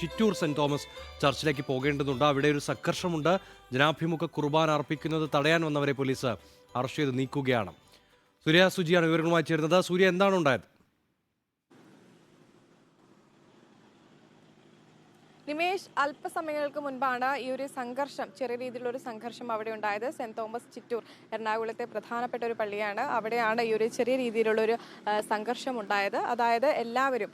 Chittur saint Thomas ചർച്ചിലേക്ക് പോകേണ്ടതുണ്ട്. അവിടെ ഒരു സംഘർഷമുണ്ട്. ജനാഭിമുഖ കുർബാൻ അർപ്പിക്കുന്നത് തടയാൻ വന്നവരെ പോലീസ് അറസ്റ്റ് ചെയ്ത് നീക്കുകയാണ്. സൂര്യ സുജിയാണ് വിവരങ്ങളുമായി ചേരുന്നത്. സൂര്യ എന്താണ് ഉണ്ടായത്? നിമേഷ് അല്പസമയങ്ങൾക്ക് മുൻപാണ് ഈ ഒരു സംഘർഷം ചെറിയ രീതിയിലുള്ള ഒരു സംഘർഷം അവിടെ ഉണ്ടായത്. സെന്റ് തോമസ് ചിറ്റൂർ എറണാകുളത്തെ പ്രധാനപ്പെട്ട ഒരു പള്ളിയാണ്. അവിടെയാണ് ഈ ഒരു ചെറിയ രീതിയിലുള്ള ഒരു സംഘർഷം ഉണ്ടായത്. അതായത് എല്ലാവരും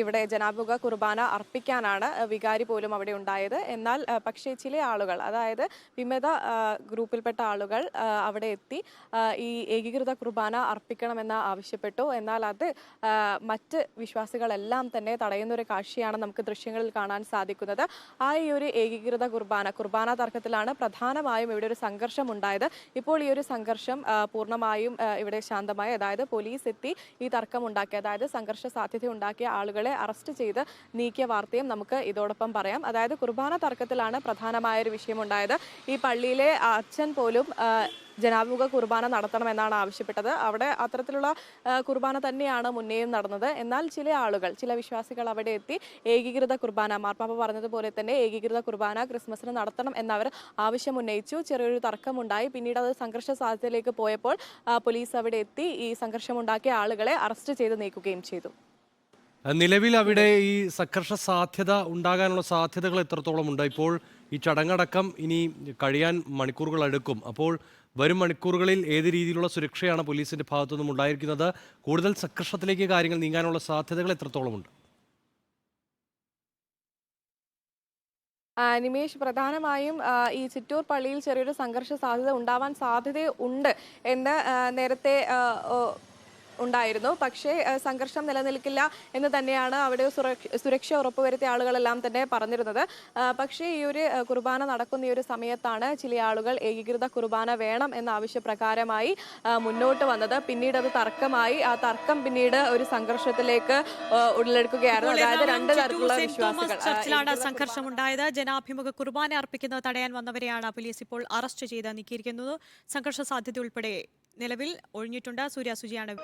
ഇവിടെ ജനാഭിമുഖ കുർബാന അർപ്പിക്കാനാണ് വികാരി പോലും അവിടെ ഉണ്ടായത്. എന്നാൽ പക്ഷേ ചില ആളുകൾ അതായത് വിമത ഗ്രൂപ്പിൽപ്പെട്ട ആളുകൾ അവിടെ എത്തി ഈ ഏകീകൃത കുർബാന അർപ്പിക്കണമെന്ന് ആവശ്യപ്പെട്ടു. എന്നാൽ അത് മറ്റ് വിശ്വാസികളെല്ലാം തന്നെ തടയുന്ന ഒരു കാഴ്ചയാണ് നമുക്ക് ദൃശ്യങ്ങളിൽ കാണാൻ സാധിക്കുന്നത്. ആ ഈ ഒരു ഏകീകൃത കുർബാന കുർബാന തർക്കത്തിലാണ് പ്രധാനമായും ഇവിടെ ഒരു സംഘർഷം ഉണ്ടായത് ഇപ്പോൾ ഈ ഒരു സംഘർഷം പൂർണമായും ഇവിടെ ശാന്തമായി അതായത് പോലീസ് എത്തി ഈ തർക്കം ഉണ്ടാക്കി അതായത് സംഘർഷ സാധ്യത ഉണ്ടാക്കിയ ആളുകളെ അറസ്റ്റ് ചെയ്ത് നീക്കിയ വാർത്തയും നമുക്ക് ഇതോടൊപ്പം പറയാം. അതായത് കുർബാന തർക്കത്തിലാണ് പ്രധാനമായ ഒരു വിഷയമുണ്ടായത്. ഈ പള്ളിയിലെ അച്ഛൻ പോലും ജനാഭിമുഖ കുർബാന നടത്തണമെന്നാണ് ആവശ്യപ്പെട്ടത്. അവിടെ അത്തരത്തിലുള്ള കുർബാന തന്നെയാണ് മുന്നേയും നടന്നത്. എന്നാൽ ചില ആളുകൾ ചില വിശ്വാസികൾ അവിടെ എത്തി ഏകീകൃത കുർബാന മാർപ്പാപ്പ പറഞ്ഞതുപോലെ തന്നെ ഏകീകൃത കുർബാന ക്രിസ്മസിന് നടത്തണം എന്നവർ ആവശ്യം ഉന്നയിച്ചു. ചെറിയൊരു തർക്കമുണ്ടായി. പിന്നീട് അത് സംഘർഷ സാധ്യതയിലേക്ക് പോയപ്പോൾ പോലീസ് അവിടെ എത്തി ഈ സംഘർഷമുണ്ടാക്കിയ ആളുകളെ അറസ്റ്റ് ചെയ്ത് നീക്കുകയും ചെയ്തു. നിലവിൽ അവിടെ ഈ സംഘർഷ സാധ്യത ഉണ്ടാകാനുള്ള സാധ്യതകൾ എത്രത്തോളം ഉണ്ട്? ഇപ്പോൾ ഈ ചടങ്ങടക്കം ഇനി കഴിയാൻ മണിക്കൂറുകൾ എടുക്കും അപ്പോൾ വരും മണിക്കൂറുകളിൽ ഏത് രീതിയിലുള്ള സുരക്ഷയാണ് പോലീസിന്റെ ഭാഗത്തു നിന്നും ഉണ്ടായിരിക്കുന്നത്? കൂടുതൽ സംഘർഷത്തിലേക്ക് കാര്യങ്ങൾ നീങ്ങാനുള്ള സാധ്യതകൾ എത്രത്തോളം ഉണ്ട് ആ, നിമേഷ് പ്രധാനമായും ഈ ചിറ്റൂർ പള്ളിയിൽ ചെറിയൊരു സംഘർഷ സാധ്യത ഉണ്ടാവാൻ സാധ്യതയുണ്ട് എന്ന് നേരത്തെ ഉണ്ടായിരുന്നു. പക്ഷേ സംഘർഷം നിലനിൽക്കില്ല എന്ന് തന്നെയാണ് അവിടെ സുരക്ഷ ഉറപ്പുവരുത്തിയ ആളുകളെല്ലാം തന്നെ പറഞ്ഞിരുന്നത്. പക്ഷേ ഈ ഒരു കുർബാന നടക്കുന്ന ഈ ഒരു സമയത്താണ് ചില ആളുകൾ ഏകീകൃത കുർബാന വേണം എന്ന ആവശ്യപ്രകാരമായി മുന്നോട്ട് വന്നത്. പിന്നീട് അത് തർക്കമായി. ആ തർക്കം പിന്നീട് ഒരു സംഘർഷത്തിലേക്ക് ഉടലെടുക്കുകയായിരുന്നു അതായത് രണ്ട് തരത്തിലുള്ള വിശ്വാസികൾ ഏകീകൃത സംഘർഷമുണ്ടായത്. ജനാഭിമുഖ കുർബാന അർപ്പിക്കുന്നത് തടയാൻ വന്നവരെയാണ് പോലീസ് ഇപ്പോൾ അറസ്റ്റ് ചെയ്ത് നീക്കിയിരിക്കുന്നത്. സംഘർഷ സാധ്യത ഉൾപ്പെടെ നിലവിൽ ഒഴിഞ്ഞിട്ടുണ്ട്. സൂര്യ സുജിയാണ്.